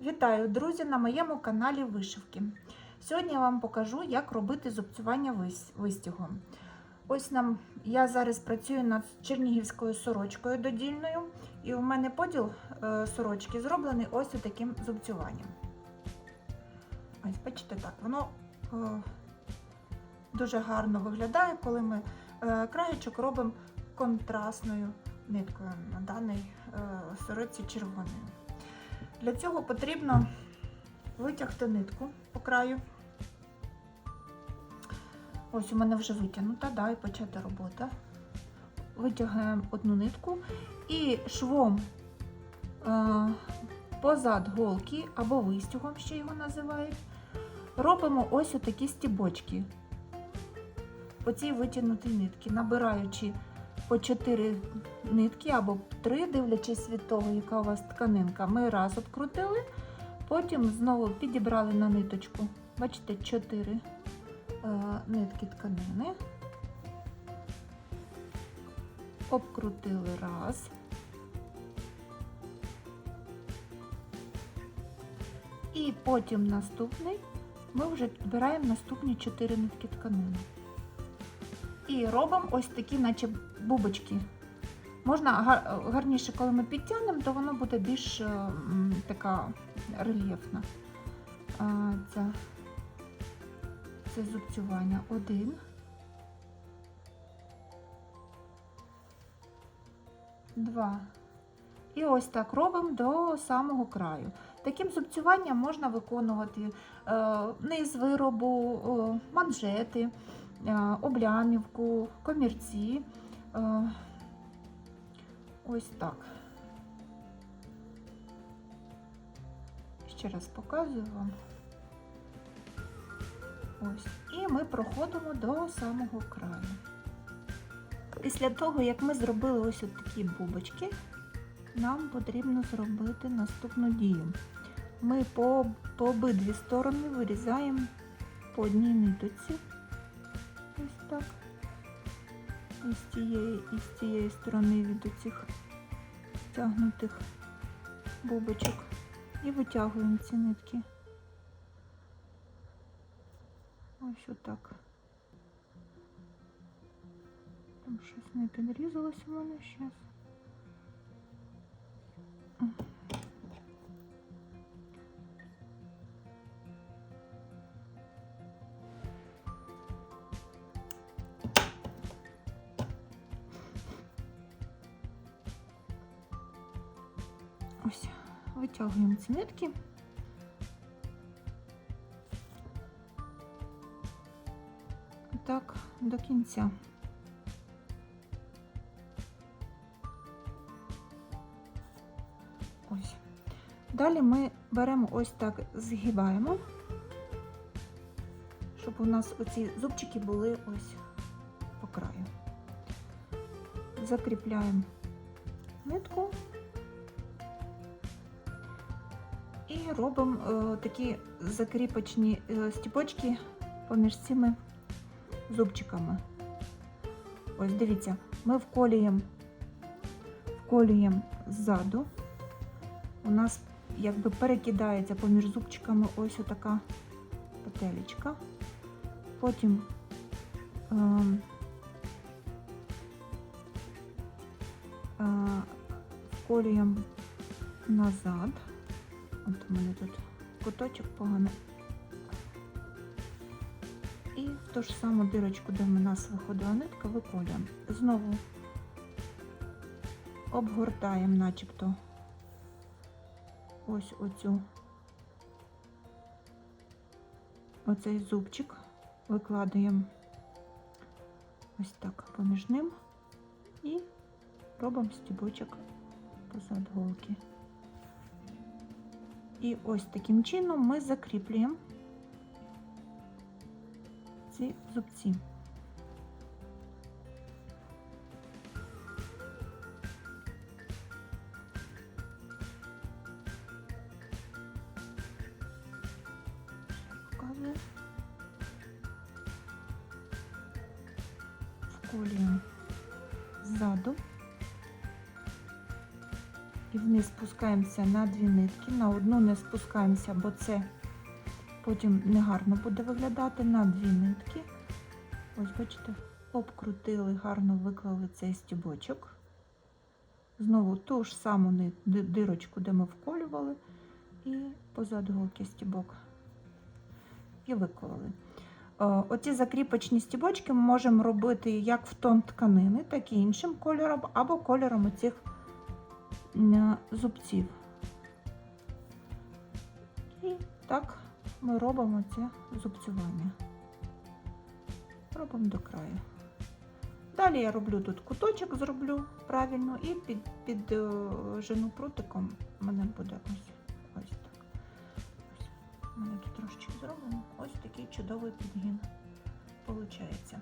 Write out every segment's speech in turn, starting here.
Вітаю, друзі, на моєму каналі Вишивки. Сьогодні я вам покажу, як робити зубцювання вис- вистігом. Ось нам я зараз працюю над чернігівською сорочкою додільною, і у мене поділ е, сорочки зроблений ось таким зубцюванням. Ось, бачите, так, воно е, дуже гарно виглядає, коли ми е, краєчок робимо контрастною ниткою на даній сорочці червоною. Для цього потрібно витягти нитку по краю. Ось у мене вже витягнута, да, і почата робота. Витягаємо одну нитку і швом е, позад голки або вистягом, ще його називають, робимо ось отакі стібочки по цій витягнутій нитці, набираючи по 4 нитки або 3, дивлячись від того, яка у вас тканинка. Ми раз обкрутили, потім знову підібрали на ниточку. Бачите, 4 е, нитки тканини. Обкрутили раз. І потім наступний ми вже підбираємо наступні 4 нитки тканини. І робимо ось такі, наче бубочки. Можна гарніше, коли ми підтягнемо, то воно буде більш е, така рельєфна. Це, це зубцювання один. Два. І ось так робимо до самого краю. Таким зубцюванням можна виконувати е, низ виробу, е, манжети облямівку, комірці. Е, Ось так. Ще раз показую вам. Ось. І ми проходимо до самого краю. Після того, як ми зробили ось такі бубочки, нам потрібно зробити наступну дію. Ми по, по обидві сторони вирізаємо по одній ниточці. Ось так. І з тієї, і з тієї сторони від оцих стягнутих бубочок. І витягуємо ці нитки. Ось отак. Там щось не підрізалось у мене зараз. Витягуємо ці нитки. І Так, до кінця. Ось. Далі ми беремо ось так, згибаємо, щоб у нас оці зубчики були ось по краю. Закріпляємо нитку. І робимо е, такі закріпочні е, стіпочки поміж цими зубчиками. Ось дивіться, ми вколюємо вколюємо ззаду. У нас якби перекидається поміж зубчиками ось отака петелечка. Потім е, е, вколюємо назад. От у мене тут куточок поганий. І в ту ж саму дирочку, де в нас виходила нитка, виколюємо. Знову обгортаємо начебто ось оцю оцей зубчик, викладаємо ось так поміж ним і робимо стібочок позад голки. І ось таким чином ми закріплюємо ці зубці. Вколюємо ззаду і вниз спускаємося на дві нитки. На одну не спускаємося, бо це потім негарно буде виглядати на дві нитки. Ось, бачите, обкрутили, гарно виклали цей стібочок. Знову ту ж саму дирочку, де ми вколювали, і позаду голки стібок. І виклали. Е, Оці закріпочні стібочки ми можемо робити як в тон тканини, так і іншим кольором, або кольором оцих зубців. І так ми робимо це зубцювання. Робимо до краю. Далі я роблю тут куточок, зроблю правильно, і під, під е, жену прутиком в мене буде ось, ось так. Ось. У мене тут трошечки зроблено. Ось такий чудовий підгін. Получається.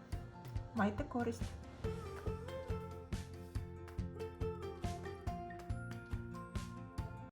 Майте користь.